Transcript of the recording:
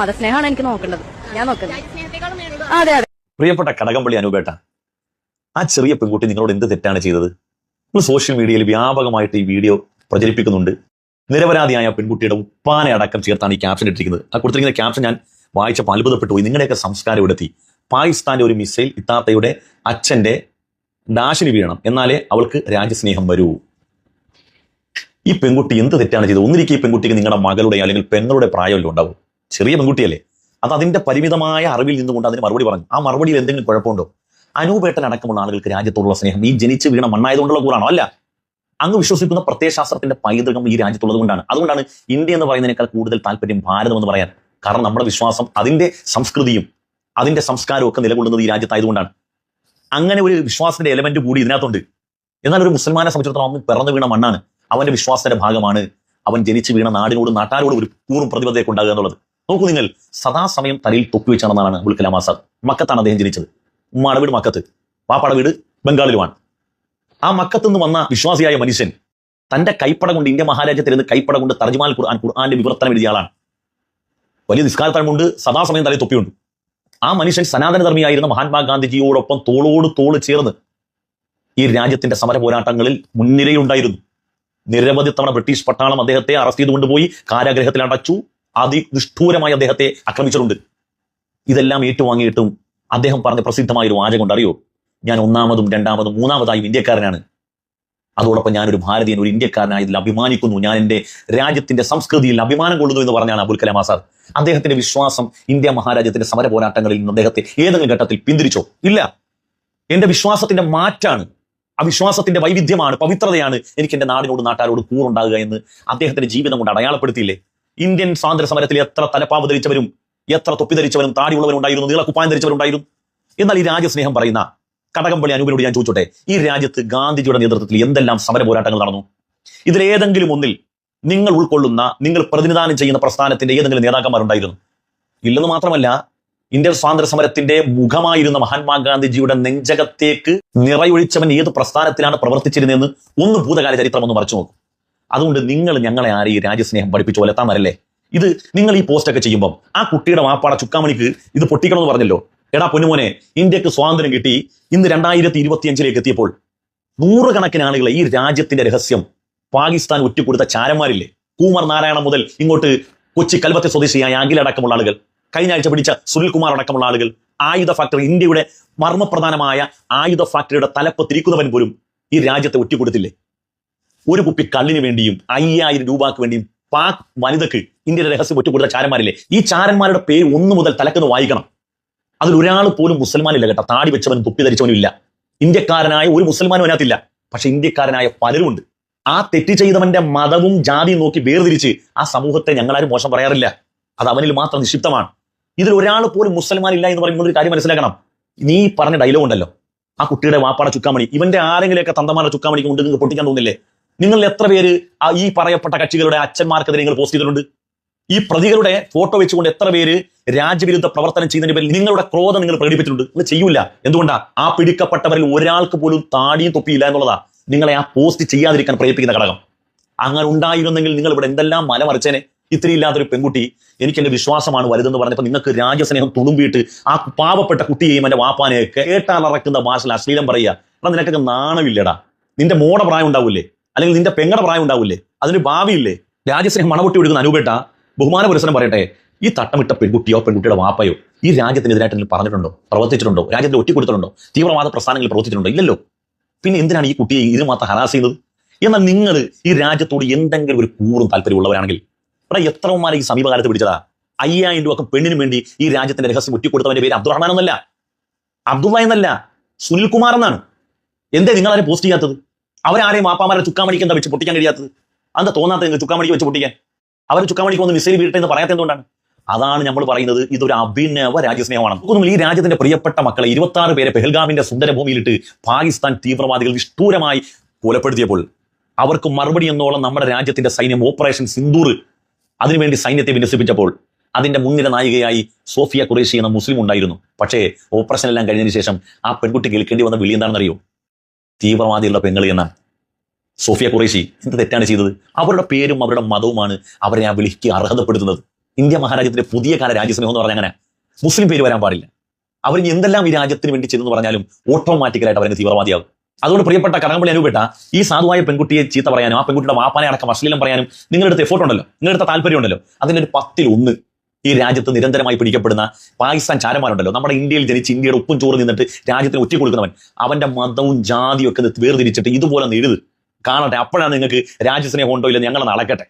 മതസ്നേഹമാണ് എനിക്ക് നോക്കേണ്ടത്. ഞാൻ നോക്കുന്നത്. അതെ അതെ. പ്രിയപ്പെട്ട കടകംപള്ളി അനുപേട്ട ആ ചെറിയ പെൺകുട്ടി നിങ്ങളോട് എന്ത് തെറ്റാണ് ചെയ്തത്? നിങ്ങൾ സോഷ്യൽ മീഡിയയിൽ വ്യാപകമായിട്ട് ഈ വീഡിയോ പ്രചരിപ്പിക്കുന്നുണ്ട്. നിരപരാധിയായ പെൺകുട്ടിയുടെ ഉപ്പാനെ അടക്കം ചേർത്താണ് ഈ ക്യാപ്ഷൻ ഇട്ടിരിക്കുന്നത്. ആ കൊടുത്തിരിക്കുന്ന ക്യാപ്ഷൻ ഞാൻ വായിച്ചപ്പോൾ അത്ഭുതപ്പെട്ടു പോയി. നിങ്ങളുടെയൊക്കെ സംസ്കാരം ഇവിടെത്തി പാകിസ്ഥാന്റെ ഒരു മിസൈൽ ഇത്താത്തയുടെ അച്ഛന്റെ ഡാഷിന് വീഴണം. എന്നാലേ അവൾക്ക് രാജ്യസ്നേഹം വരൂ. ഈ പെൺകുട്ടി എന്ത് തെറ്റാണ് ചെയ്തത്? ഒന്നിരിക്കും ഈ പെൺകുട്ടിക്ക് നിങ്ങളുടെ മകളുടെ അല്ലെങ്കിൽ പെങ്ങളുടെ പ്രായമല്ലോ ഉണ്ടാവും. ചെറിയ പെൺകുട്ടിയല്ലേ അത് അതിന്റെ പരിമിതമായ അറിവിൽ നിന്നുകൊണ്ട് അതിന് മറുപടി പറഞ്ഞു. ആ മറുപടിയിൽ എന്തെങ്കിലും കുഴപ്പമുണ്ടോ? അനൂപേട്ടൻ അടക്കമുള്ള ആളുകൾക്ക് രാജ്യത്തോടുള്ള സ്നേഹം ഈ ജനിച്ച് വീണ മണ്ണായതുകൊണ്ടുള്ള കൂടാണോ? അല്ല. അങ്ങ് വിശ്വസിക്കുന്ന പ്രത്യയശാസ്ത്രത്തിന്റെ പൈതൃകം ഈ രാജ്യത്തുള്ളത് കൊണ്ടാണ്. അതുകൊണ്ടാണ് ഇന്ത്യ എന്ന് പറയുന്നതിനേക്കാൾ കൂടുതൽ താല്പര്യം ഭാരതം എന്ന് പറയാൻ. കാരണം നമ്മുടെ വിശ്വാസം അതിന്റെ സംസ്കൃതിയും അതിന്റെ സംസ്കാരവും ഒക്കെ നിലകൊള്ളുന്നത് ഈ രാജ്യത്തായതുകൊണ്ടാണ്. അങ്ങനെ ഒരു വിശ്വാസത്തിന്റെ എലമെന്റ് കൂടി ഇതിനകത്തുണ്ട്. എന്നാൽ ഒരു മുസ്ലിമാനെ സംബന്ധിച്ചിടത്തോളം അവൻ പിറന്നു വീണ മണ്ണാണ്. അവന്റെ വിശ്വാസത്തിന്റെ ഭാഗമാണ് അവൻ ജനിച്ചു വീണ നാടിനോടും നാട്ടാരോടും ഒരു പൂർണ പ്രതിബദ്ധതയൊക്കെ ഉണ്ടാകുക എന്നുള്ളത്. നോക്കൂ നിങ്ങൾ സദാസമയം തലയിൽ തൊപ്പി വെച്ച് നടന്നാണ് അബുൽ കലാം ആസാദ് മക്കത്താണ് അദ്ദേഹം ജനിച്ചത്. ഉമ്മാടെ വീട് മക്കത്ത്. പാപ്പാടെ വീട് ബംഗാളിലുമാണ്. ആ മക്കത്ത് നിന്ന് വന്ന വിശ്വാസിയായ മനുഷ്യൻ തന്റെ കൈപ്പട കൊണ്ട് ഇന്ത്യ മഹാരാജ്യത്തിൽ നിന്ന് കൈപ്പട കൊണ്ട് തർജ്മാൽ ഖുർആൻ ഖുർആന്റെ വിവർത്തനം എഴുതിയ ആളാണ്. വലിയ നിസ്കാരത്തമുണ്ട് സദാസമയം തലയിൽ തൊപ്പിയുണ്ട്. ആ മനുഷ്യൻ സനാതനധർമ്മിയായിരുന്ന മഹാത്മാഗാന്ധിജിയോടൊപ്പം തോളോട് തോൾ ചേർന്ന് ഈ രാജ്യത്തിന്റെ സമര പോരാട്ടങ്ങളിൽ മുൻനിരയുണ്ടായിരുന്നു നിരവധി തവണ ബ്രിട്ടീഷ് പട്ടാളം അദ്ദേഹത്തെ അറസ്റ്റ് ചെയ്ത് കൊണ്ടുപോയി കാരാഗ്രഹത്തിൽ അടച്ചു. അതിനിഷ്ഠൂരമായി അദ്ദേഹത്തെ ആക്രമിച്ചിട്ടുണ്ട്. ഇതെല്ലാം ഏറ്റുവാങ്ങിയിട്ടും അദ്ദേഹം പറഞ്ഞ പ്രസിദ്ധമായ ഒരു വാചകം അറിയോ? ഞാൻ ഒന്നാമതും രണ്ടാമതും മൂന്നാമതായും ഇന്ത്യക്കാരനാണ്. അതോടൊപ്പം ഞാനൊരു ഭാരതീയൻ ഒരു ഇന്ത്യക്കാരനായതിൽ അഭിമാനിക്കുന്നു. ഞാൻ എന്റെ രാജ്യത്തിന്റെ സംസ്കൃതിയിൽ അഭിമാനം കൊള്ളുന്നു എന്ന് പറഞ്ഞാണ് അബുൽ കലാം ആസാദ്. അദ്ദേഹത്തിന്റെ വിശ്വാസം ഇന്ത്യ മഹാരാജ്യത്തിന്റെ സമര പോരാട്ടങ്ങളിൽ നിന്ന് അദ്ദേഹത്തെ ഏതെങ്കിലും ഘട്ടത്തിൽ പിന്തിരിച്ചോ? ഇല്ല. എന്റെ വിശ്വാസത്തിന്റെ മാറ്റാണ്. ആ വിശ്വാസത്തിന്റെ വൈവിധ്യമാണ് പവിത്രതയാണ് എനിക്ക് എന്റെ നാടിനോട് നാട്ടാരോട് കൂറുണ്ടാകുക എന്ന് അദ്ദേഹത്തിന്റെ ജീവിതം കൊണ്ട് അടയാളപ്പെടുത്തിയില്ലേ? ഇന്ത്യൻ സ്വാതന്ത്ര്യ സമരത്തിൽ എത്ര തലപ്പാവ് ധരിച്ചവരും എത്ര തൊപ്പി ധരിച്ചവരും താടിയുള്ളവരും ഉണ്ടായിരുന്നു നീളക്കുപ്പായം ധരിച്ചവരുണ്ടായിരുന്നു എന്നാൽ ഈ രാജ്യസ്നേഹം പറയുന്ന കടകംപള്ളി അനൂപിനോട് ഞാൻ ചോദിച്ചോട്ടെ ഈ രാജ്യത്ത് ഗാന്ധിജിയുടെ നേതൃത്വത്തിൽ എന്തെല്ലാം സമര പോരാട്ടങ്ങൾ നടന്നു? ഇതിലേതെങ്കിലും ഒന്നിൽ നിങ്ങൾ ഉൾക്കൊള്ളുന്ന നിങ്ങൾ പ്രതിനിധാനം ചെയ്യുന്ന പ്രസ്ഥാനത്തിന്റെ ഏതെങ്കിലും നേതാക്കന്മാരുണ്ടായിരുന്നു? ഇല്ലെന്ന് മാത്രമല്ല ഇന്ത്യൻ സ്വാതന്ത്ര്യ സമരത്തിന്റെ മുഖമായിരുന്ന മഹാത്മാഗാന്ധിജിയുടെ നെഞ്ചകത്തേക്ക് നിറയൊഴിച്ചവൻ ഏത് പ്രസ്ഥാനത്തിലാണ് പ്രവർത്തിച്ചിരുന്നതെന്ന് ഒന്ന് ഭൂതകാല ചരിത്രം ഒന്ന് മറിച്ചു നോക്കും. അതുകൊണ്ട് നിങ്ങൾ ഞങ്ങളെ ആരെയും രാജ്യസ്നേഹം പഠിപ്പിച്ചു വലത്താൻ വരല്ലേ? ഇത് നിങ്ങൾ ഈ പോസ്റ്റൊക്കെ ചെയ്യുമ്പോൾ ആ കുട്ടിയുടെ മാപ്പാട ചുക്കാമണിക്ക് ഇത് പൊട്ടിക്കണമെന്ന് പറഞ്ഞല്ലോ. എടാ പൊന്നുമോനെ ഇന്ത്യയ്ക്ക് സ്വാതന്ത്ര്യം കിട്ടി. ഇന്ന് രണ്ടായിരത്തി ഇരുപത്തിയഞ്ചിലേക്ക് എത്തിയപ്പോൾ നൂറുകണക്കിന് ആളുകളെ ഈ രാജ്യത്തിന്റെ രഹസ്യം പാകിസ്ഥാൻ ഒറ്റക്കൊടുത്ത ചാരന്മാരില്ലേ? കൂമർ നാരായണ മുതൽ ഇങ്ങോട്ട് കൊച്ചി കൽവത്തെ സ്വദേശിയായ അഖിലടക്കമുള്ള ആളുകൾ കഴിഞ്ഞ ആഴ്ച പിടിച്ച സുനിൽകുമാർ അടക്കമുള്ള ആളുകൾ ആയുധ ഫാക്ടറി ഇന്ത്യയുടെ മർമ്മപ്രധാനമായ ആയുധ ഫാക്ടറിയുടെ തലപ്പ് തിരിക്കുന്നവൻ പോലും ഈ രാജ്യത്തെ ഒറ്റുകൊടുത്തില്ലേ? ഒരു കുപ്പി കള്ളിന് വേണ്ടിയും അയ്യായിരം രൂപക്ക് വേണ്ടിയും പാക് വനിതക്ക് ഇന്ത്യയുടെ രഹസ്യം ഒറ്റുകൊടുത്ത ചാരന്മാരില്ലേ? ഈ ചാരന്മാരുടെ പേര് ഒന്നു മുതൽ തലക്കെന്ന് വായിക്കണം. അതിൽ ഒരാൾ പോലും മുസൽമാനില്ല കേട്ടോ. താടി വെച്ചവനും തുപ്പി ധരിച്ചവനും ഇല്ല. ഇന്ത്യക്കാരനായ ഒരു മുസൽമാനും അതിനകത്തില്ല. പക്ഷെ ഇന്ത്യക്കാരനായ പലരും ഉണ്ട് ആ തെറ്റ് ചെയ്തവന്റെ മതവും ജാതിയും നോക്കി വേർതിരിച്ച് ആ സമൂഹത്തെ ഞങ്ങളാരും മോശം പറയാറില്ല. അത് അവനിൽ മാത്രം നിക്ഷിപ്തമാണ്. ഇതിൽ ഒരാൾ പോലും മുസൽമാൻ ഇല്ല എന്ന് പറയുമ്പോൾ ഒരു കാര്യം മനസ്സിലാക്കണം. നീ പറഞ്ഞ ഡയലോഗ് ഉണ്ടല്ലോ. ആ കുട്ടിയുടെ വാപ്പാടെ ചുക്കാമണി ഇവന്റെ ആരെങ്കിലുമൊക്കെ തന്തമാരുടെ ചുക്കാമണിക്ക് കൊണ്ട് നിങ്ങൾക്ക് പൊട്ടിക്കാൻ തോന്നില്ലേ? നിങ്ങൾ എത്ര പേര് ഈ പറയപ്പെട്ട കക്ഷികളുടെ അച്ഛന്മാർക്കെതിരെ നിങ്ങൾ പോസ്റ്റ് ചെയ്തിട്ടുണ്ട്? ഈ പ്രതികളുടെ ഫോട്ടോ വെച്ചുകൊണ്ട് എത്ര പേര് രാജ്യവിരുദ്ധ പ്രവർത്തനം ചെയ്യുന്നതിന് പേരിൽ നിങ്ങളുടെ ക്രോധം നിങ്ങൾ പ്രകടിപ്പിച്ചിട്ടുണ്ട്? നിങ്ങൾ ചെയ്യൂല. എന്തുകൊണ്ടാ? ആ പിടിക്കപ്പെട്ടവരിൽ ഒരാൾക്ക് പോലും താടിയും തൊപ്പിയില്ല എന്നുള്ളതാ. നിങ്ങളെ ആ പോസ്റ്റ് ചെയ്യാതിരിക്കാൻ പ്രേരിപ്പിക്കുന്ന ഘടകം. അങ്ങനെ ഉണ്ടായിരുന്നെങ്കിൽ നിങ്ങൾ ഇവിടെ എന്തെല്ലാം മലമറിച്ചേനെ? ഇത്രയില്ലാത്തൊരു പെൺകുട്ടി എനിക്ക് എന്റെ വിശ്വാസമാണ് വലുതെന്ന് പറഞ്ഞപ്പോൾ നിങ്ങൾക്ക് രാജ്യസ്നേഹം തുളുമ്പിയിട്ട് ആ പാവപ്പെട്ട കുട്ടിയെയും എന്റെ വാപ്പാനെയൊക്കെ കേട്ടാലറക്കുന്ന ഭാഷയിൽ അശ്ലീലം പറയുക എടാ നിനക്കൊക്കെ നാണമില്ലടാ. നിന്റെ മോടെ പ്രായം ഉണ്ടാവില്ലേ? അല്ലെങ്കിൽ നിന്റെ പെങ്ങടെ പ്രായം ഉണ്ടാവില്ലേ? അതിന് ഭാവിയില്ലേ? രാജ്യസ്നേഹം മണപൊട്ടി ഒഴുകുന്ന അനുപേട്ട ബഹുമാന പുരസരം പറയട്ടെ ഈ തട്ടമിട്ട പെൺകുട്ടിയോ പെൺകുട്ടിയുടെ വാപ്പയോ ഈ രാജ്യത്തിനെതിരായിട്ട് നിങ്ങൾ പറഞ്ഞിട്ടുണ്ടോ? പ്രവർത്തിച്ചിട്ടുണ്ടോ? രാജ്യത്തെ ഒറ്റിക്കൊടുത്തിട്ടുണ്ടോ തീവ്രവാദ പ്രസ്ഥാനങ്ങളിൽ പ്രവർത്തിച്ചിട്ടുണ്ടോ? ഇല്ലല്ലോ. പിന്നെ എന്തിനാണ് ഈ കുട്ടിയെ ഇതിന് മാത്രം ഹരാസ് ചെയ്യുന്നത്? എന്നാൽ നിങ്ങൾ ഈ രാജ്യത്തോട് എന്തെങ്കിലും ഒരു കൂറും താല്പര്യമുള്ളവരാണെങ്കിൽ ഇവിടെ എത്രമാരെ ഈ സമീപകാലത്ത് പിടിച്ചതാ? അയ്യായിരം രൂപ ഒക്കെ പെണ്ണിന് വേണ്ടി ഈ രാജ്യത്തിന്റെ രഹസ്യം ഒറ്റിക്കൊടുത്തവന്റെ പേര് അബ്ദുറഹ്മാൻ എന്നല്ല. അബ്ദുള്ള എന്നല്ല. സുനിൽകുമാർ എന്നാണ്. എന്തേ നിങ്ങളാരെ പോസ്റ്റ് ചെയ്യാത്തത്? അവരാരെയും മാപ്പാമാരെ ചുക്കാമണിക്ക് എന്താ വെച്ച് പൊട്ടിക്കാൻ കഴിയാത്തത്? എന്താ തോന്നാത്ത നിങ്ങൾ ചുക്കാമണിക്ക് വെച്ച് പൊട്ടിക്കാൻ? അവർ ചുക്കാമണിക്ക് ഒന്ന് മിസൈൽ വീഴട്ടെ എന്ന് പറയാത്ത എന്തുകൊണ്ടാണ്? അതാണ് നമ്മൾ പറയുന്നത് ഇതൊരു അഭിനവ രാജ്യസ്നേഹമാണ്. നമുക്കൊന്നും ഈ രാജ്യത്തിന്റെ പ്രിയപ്പെട്ട മക്കളെ ഇരുപത്തി പേരെ പെഹൽഗാമിന്റെ സുന്ദരഭൂമിയിലിട്ട് പാകിസ്ഥാൻ തീവ്രവാദികൾ നിഷ്ഠൂരമായി കൊലപ്പെടുത്തിയപ്പോൾ അവർക്ക് മറുപടി എന്നോളം നമ്മുടെ രാജ്യത്തിന്റെ സൈന്യം ഓപ്പറേഷൻ സിന്ദൂർ അതിനുവേണ്ടി സൈന്യത്തെ വിന്യസിപ്പിച്ചപ്പോൾ അതിന്റെ മുൻനിര നായികയായി സോഫിയ കുറേശി എന്ന മുസ്ലിം ഉണ്ടായിരുന്നു. പക്ഷേ ഓപ്പറേഷൻ എല്ലാം കഴിഞ്ഞതിന് ശേഷം ആ പെൺകുട്ടി കേൾക്കേണ്ടി വന്ന വിളി എന്താണെന്നറിയോ? തീവ്രവാദികളുടെ പെങ്ങളി എന്ന സോഫിയ കുറേശി എന്ത് തെറ്റാണ് ചെയ്തത്? അവരുടെ പേരും അവരുടെ മതവുമാണ് അവരെ ആ വിളിക്ക് അർഹതപ്പെടുത്തുന്നത്. ഇന്ത്യ മഹാരാജ്യത്തിന്റെ പുതിയ കാല രാജ്യസ്നേഹം എന്ന് പറഞ്ഞാൽ അങ്ങനെ മുസ്ലിം പേര് വരാൻ പാടില്ല. അവർ എന്തെല്ലാം ഈ രാജ്യത്തിന് വേണ്ടി ചെയ്തെന്ന് പറഞ്ഞാലും ഓട്ടോമാറ്റിക്കലായിട്ട് അവരെ തീവ്രവാദിയാകും. അതുകൊണ്ട് പ്രിയപ്പെട്ട കടകംപള്ളി അനുഭവപ്പെട്ട ഈ സാധുവായ പെൺകുട്ടിയെ ചീത്ത പറയാനും ആ പെൺകുട്ടിയുടെ വാപ്പാനെ അടക്കം അശ്ലീലം പറയാനും നിങ്ങളുടെ എഫോർട്ട് ഉണ്ടല്ലോ. നിങ്ങളുടെ താല്പര്യം ഉണ്ടല്ലോ അതിന്റെ ഒരു പത്തിൽ ഒന്ന് ഈ രാജ്യത്ത് നിരന്തരമായി പിടിക്കപ്പെടുന്ന പാകിസ്ഥാൻ ചാരന്മാരുണ്ടല്ലോ. നമ്മുടെ ഇന്ത്യയിൽ ജനിച്ച് ഇന്ത്യയുടെ ഉപ്പും ചോറ് നിന്നിട്ട് രാജ്യത്തിന് ഒറ്റ കൊടുക്കുന്നവൻ. അവന്റെ മതവും ജാതിയും ഒക്കെ വേർതിരിച്ചിട്ട് ഇതുപോലെ എഴുത്. കാണട്ടെ അപ്പോഴാണ് നിങ്ങൾക്ക് രാജ്യസ്നേഹം ഉണ്ടോ ഇല്ല ഞങ്ങളെ നടക്കട്ടെ